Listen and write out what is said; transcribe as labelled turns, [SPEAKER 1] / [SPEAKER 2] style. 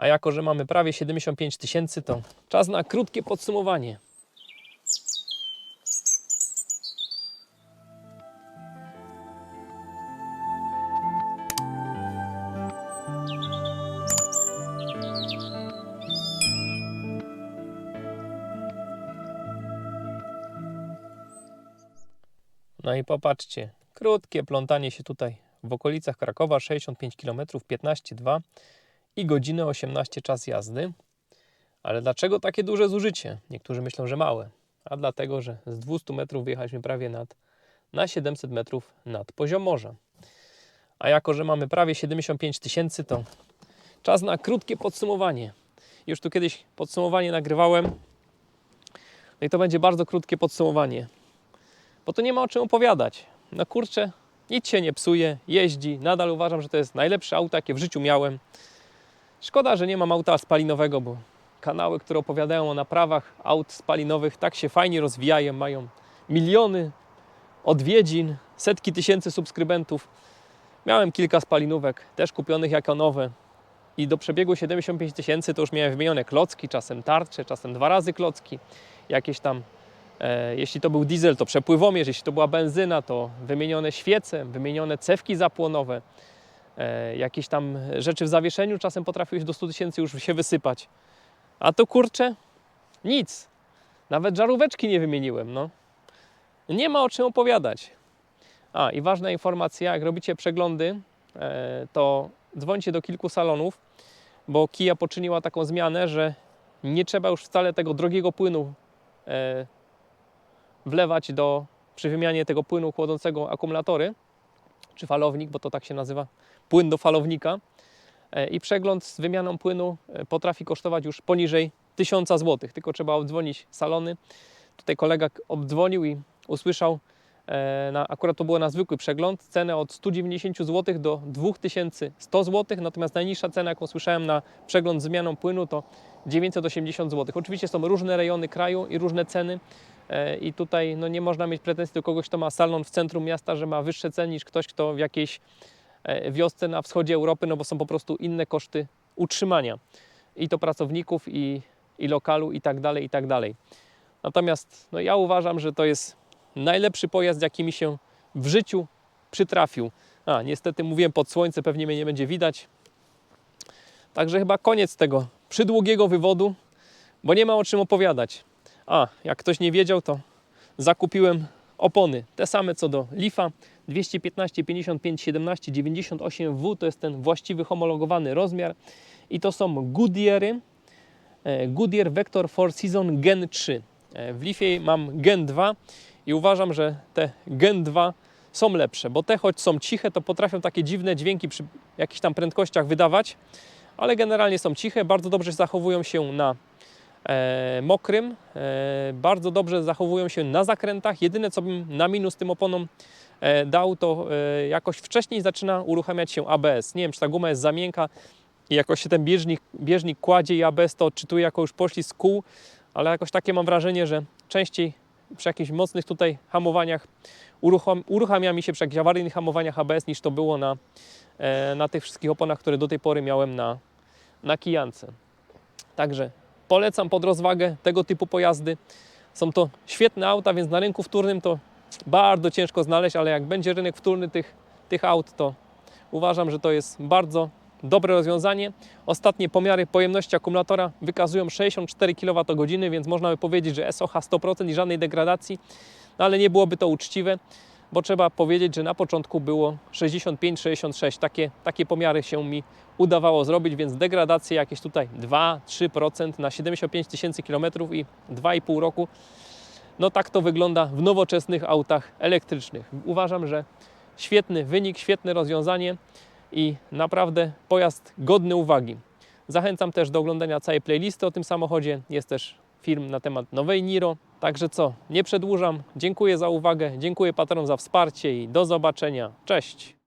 [SPEAKER 1] A jako, że mamy prawie 75 tysięcy, to czas na krótkie podsumowanie. No i popatrzcie, krótkie plątanie się tutaj w okolicach Krakowa, 65 km, 15,2 i godzinę 18 czas jazdy. Ale dlaczego takie duże zużycie? Niektórzy myślą, że małe. A dlatego, że z 200 metrów wyjechaliśmy prawie nad, na 700 metrów nad poziom morza. A jako, że mamy prawie 75 tysięcy, to czas na krótkie podsumowanie. Już tu kiedyś podsumowanie nagrywałem. No i to będzie bardzo krótkie podsumowanie bo to nie ma o czym opowiadać. No kurczę, nic się nie psuje, jeździ, nadal uważam, że to jest najlepsze auto, jakie w życiu miałem. Szkoda, że nie mam auta spalinowego, bo kanały, które opowiadają o naprawach aut spalinowych, tak się fajnie rozwijają, mają miliony odwiedzin, setki tysięcy subskrybentów. Miałem kilka spalinówek, też kupionych jako nowe. I do przebiegu 75 tysięcy to już miałem wymienione klocki, czasem tarcze, czasem dwa razy klocki, jakieś tam E, Jeśli to był diesel, to przepływomierz, jeśli to była benzyna, to wymienione świece, wymienione cewki zapłonowe, jakieś tam rzeczy w zawieszeniu czasem potrafiły się do 100 tysięcy już się wysypać. A to kurczę, nic. Nawet żaróweczki nie wymieniłem. No. Nie ma o czym opowiadać. A i ważna informacja, jak robicie przeglądy, e, to dzwońcie do kilku salonów, bo Kia poczyniła taką zmianę, że nie trzeba już wcale tego drogiego płynu e, wlewać do, przy wymianie tego płynu chłodzącego akumulatory, czy falownik, bo to tak się nazywa, płyn do falownika. E, I przegląd z wymianą płynu e, potrafi kosztować już poniżej 1000 zł, tylko trzeba obdzwonić salony. Tutaj kolega obdzwonił i usłyszał, e, na, akurat to było na zwykły przegląd, cenę od 190 zł do 2100 zł, natomiast najniższa cena, jaką słyszałem na przegląd z zmianą płynu, to 980 zł. Oczywiście są różne rejony kraju i różne ceny. E, I tutaj no, nie można mieć pretensji do kogoś, kto ma salon w centrum miasta, że ma wyższe ceny niż ktoś, kto w jakiejś e, wiosce na wschodzie Europy, no bo są po prostu inne koszty utrzymania i to pracowników, i, i lokalu, i tak dalej, i tak dalej. Natomiast no, ja uważam, że to jest najlepszy pojazd, jaki mi się w życiu przytrafił. A, niestety mówiłem pod słońce, pewnie mnie nie będzie widać. Także chyba koniec tego przydługiego wywodu, bo nie ma o czym opowiadać. A, jak ktoś nie wiedział, to zakupiłem opony. Te same co do Leafa. 215, 55, 17, 98W to jest ten właściwy homologowany rozmiar. I to są Goodyeary. e, Goodyear Vector 4 Season Gen 3. E, W Leafie mam Gen 2 i uważam, że te Gen 2 są lepsze, bo te choć są ciche, to potrafią takie dziwne dźwięki przy jakichś tam prędkościach wydawać, ale generalnie są ciche, bardzo dobrze zachowują się na mokrym. E, bardzo dobrze zachowują się na zakrętach. Jedyne, co bym na minus tym oponom e, dał, to e, jakoś wcześniej zaczyna uruchamiać się ABS. Nie wiem, czy ta guma jest za miękka i jakoś się ten bieżnik, bieżnik kładzie i ABS to odczytuje jako już poszli z kół, ale jakoś takie mam wrażenie, że częściej przy jakichś mocnych tutaj hamowaniach uruchamia mi się przy jakichś awaryjnych hamowaniach ABS niż to było na, e, na tych wszystkich oponach, które do tej pory miałem na, na kijance. Także polecam pod rozwagę tego typu pojazdy. Są to świetne auta, więc na rynku wtórnym to bardzo ciężko znaleźć, ale jak będzie rynek wtórny tych, tych aut, to uważam, że to jest bardzo dobre rozwiązanie. Ostatnie pomiary pojemności akumulatora wykazują 64 kWh, więc można by powiedzieć, że SOH 100% i żadnej degradacji, no ale nie byłoby to uczciwe, bo trzeba powiedzieć, że na początku było 65-66. Takie, takie pomiary się mi udawało zrobić, więc degradacje jakieś tutaj 2-3% na 75 tysięcy kilometrów i 2,5 roku. No tak to wygląda w nowoczesnych autach elektrycznych. Uważam, że świetny wynik, świetne rozwiązanie i naprawdę pojazd godny uwagi. Zachęcam też do oglądania całej playlisty o tym samochodzie. Jest też film na temat nowej Niro. Także co, nie przedłużam. Dziękuję za uwagę, dziękuję patronom za wsparcie i do zobaczenia. Cześć!